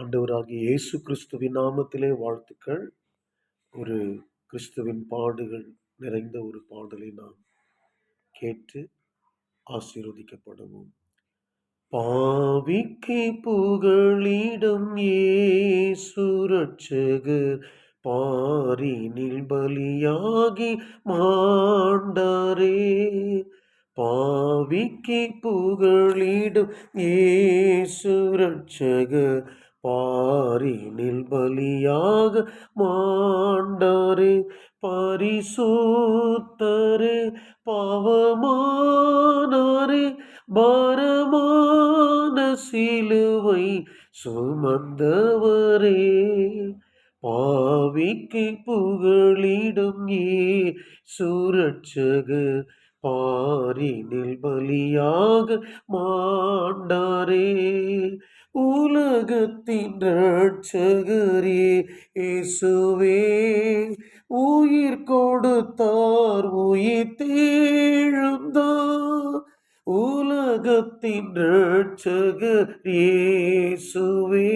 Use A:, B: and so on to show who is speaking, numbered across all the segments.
A: ஆண்டவராகிய இயேசு கிறிஸ்துவின் நாமத்திலே வாழ்த்துக்கள். ஒரு கிறிஸ்துவின் பாடுகள் நிறைந்த ஒரு பாடலை நாம் கேட்டு ஆசீர்வதிக்கப்படுவோம். பாவிக்கு புகழிடம் ஏசுரட்சகர் பாரினில் பலியாகி மாண்டாரே. பாவிக்கு புகழிடம் ஏசுரட்சகர் பாரினில் பலியாக மாண்டரே பரிசுத்தரே பாவமானாரே பாரமான சிலுவை சுமந்தவரே. பாவிக்கு புகழிடும் ஏ சுரட்சக பாரினில் பலியாக மாண்டாரே. உலகத்தின் ரட்சகரே இயேசுவே உயிர் கொடுத்தார் உயிர் தேழுந்தார் உலகத்தின் ரட்சகர் இயேசுவே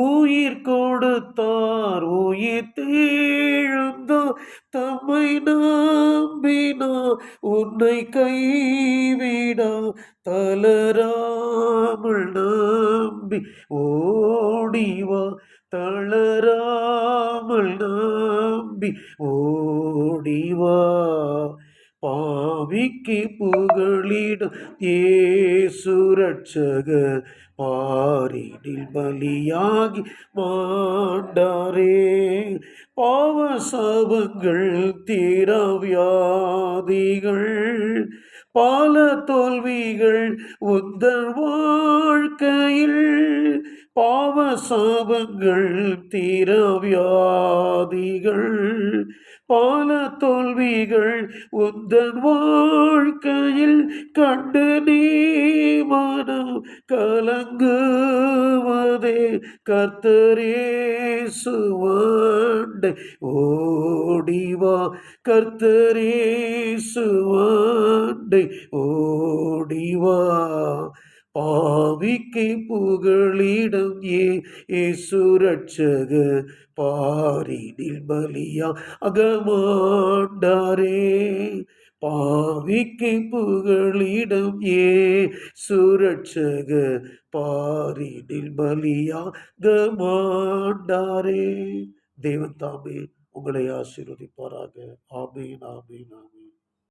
A: உயிர் கொ நம்மை நம்பினா உன்னை கைவிடா. தளராமல் நம்பி ஓடிவா தளராமல் நம்பி ஓடிவா பாவிக்கு புகழிடும் ஏசுரட்சக பாரிடில் பலியாகி மாண்டாரே. பாவ சாபங்கள் தீரவியாதிகள் பால தோல்விகள் உந்தர் வாழ்க்கையில் பாவ சாபங்கள் தீர வியாதிகள் பல தோல்விகள் உந்தன் வாழ்க்கையில் கண்டு நீ மனம் கலங்குவதே. கர்த்தரே ஓடிவா கர்த்தரே ஓடிவா பா பாவிக்கு புகழிடம் ஏ சுரட்சக பாரினில் பலியா அகமாண்டாரே பாவிக்கு புகழிடம் ஏ சுரட்சக பாரினில் பலியா கமாண்டாரே தேவன் தாமே உங்களை ஆசீர்வதிப்பாராக ஆமேன் ஆமேன் ஆமேன்